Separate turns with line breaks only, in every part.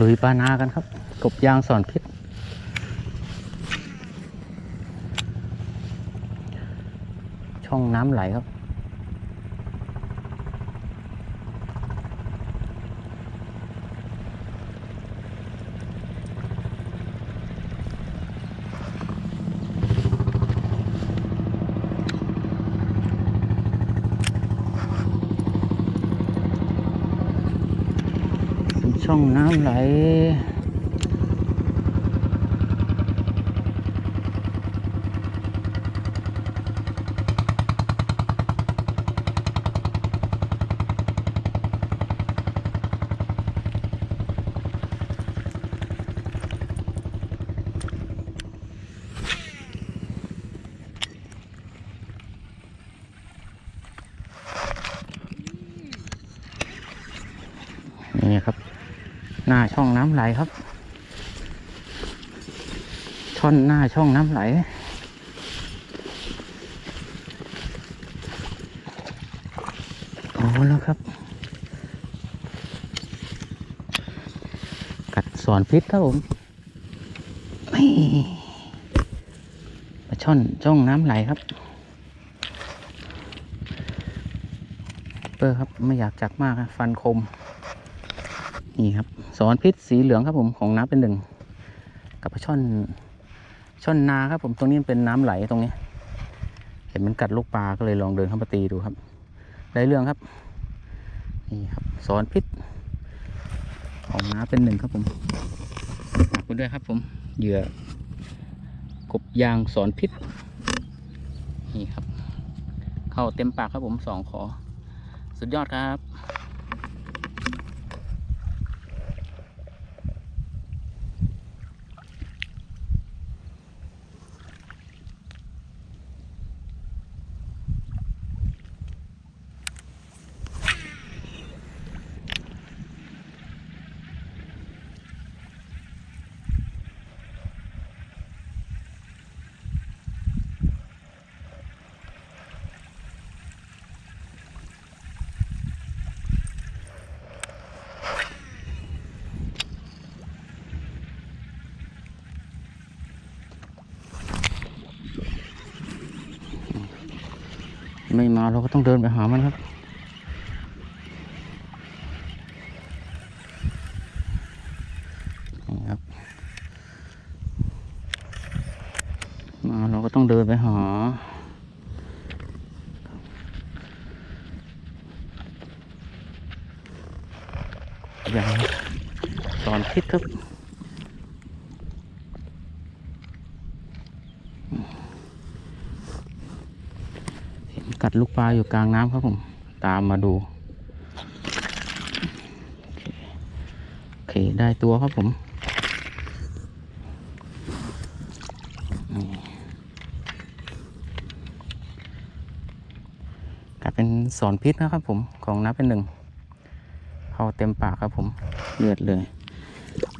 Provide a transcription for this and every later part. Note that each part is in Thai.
ลุยปลานากันครับ กบยางสอนพิษ ช่องน้ำไหลครับ ช่องน้ำไหล นี่ครับ หน้าช่องน้ำไหลครับ ช่อนหน้าช่องน้ำไหล โอ้แล้วครับ กัดสอนพิษครับผมนี่ปลาช่อนช่องน้ำไหลครับเปอร์ครับไม่อยากจักมากฟันคม นี่ครับสอนพิษสีเหลืองครับผมของน้ำเป็นหนึ่งกับปลาช่อนช่อนนาครับผมตรงนี้เป็นน้ำไหลตรงนี้ เห็นมันกัดลูกปลาก็เลยลองเดินเข้ามาตีดูครับ ได้เรื่องครับนี่ครับสอนพิษ ของน้ำเป็นหนึ่งครับผมฝากคุณด้วยครับผมเหยื่อกบยางสอนพิษนี่ครับ เข้าเต็มปากครับผมสองขอ สุดยอดครับ ไม่มาเราก็ต้องเดินไปหามันครับ นี่ครับ มาเราก็ต้องเดินไปหาอย่างสอนพิษครับ เห็น กัดลูกปลาอยู่กลางน้ำครับผม ตามมาดูโอเคได้ตัวครับผมนี่กัดเป็นสอนพิษนะครับผมของน้ำเป็นหนึ่งเขาเต็มปากครับผมเลือดเลย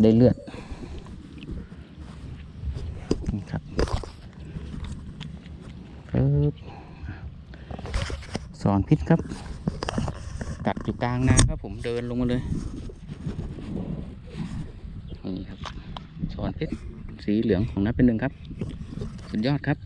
ได้เลือด นี่ครับปึ๊บ สอนพิษครับ กัดอยู่กลางนาครับผมเดินลงมาเลย นี่ครับ สอนพิษสีเหลืองของนับเป็นหนึ่งครับ สุดยอดครับ